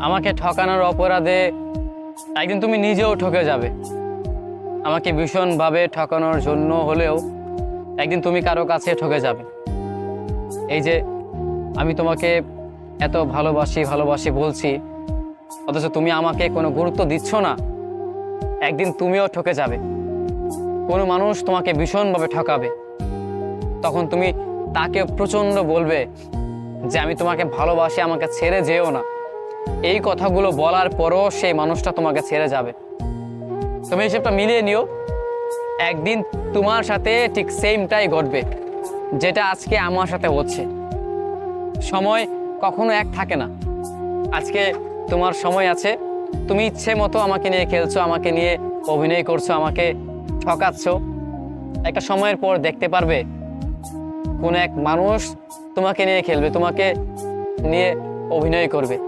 আমাকে ঠকানোর অপরাধে একদিন তুমি নিজেও ঠকে যাবে। আমাকে ভীষণভাবে ঠকানোর জন্য হলেও একদিন তুমি কারও কাছে ঠকে যাবে। এই যে, আমি তোমাকে এত ভালোবাসি ভালোবাসি বলছি, অথচ তুমি আমাকে কোনো গুরুত্ব দিচ্ছ না। একদিন তুমিও ঠকে যাবে। কোনো মানুষ তোমাকে ভীষণভাবে ঠকাবে। তখন তুমি তাকে প্রচণ্ড বলবে যে, আমি তোমাকে ভালোবাসি, আমাকে ছেড়ে যেও না। এই কথাগুলো বলার পরও সেই মানুষটা তোমাকে ছেড়ে যাবে। তুমি হিসেবটা মিলিয়ে নিও। একদিন তোমার সাথে ঠিক সেমটাই ঘটবে, যেটা আজকে আমার সাথে হচ্ছে। সময় কখনো এক থাকে না। আজকে তোমার সময় আছে। তুমি ইচ্ছে মতো আমাকে নিয়ে খেলছো, আমাকে নিয়ে অভিনয় করছ, আমাকে ঠকাচ্ছ। একটা সময়ের পর দেখতে পারবে, কোনো এক মানুষ তোমাকে নিয়ে খেলবে, তোমাকে নিয়ে অভিনয় করবে।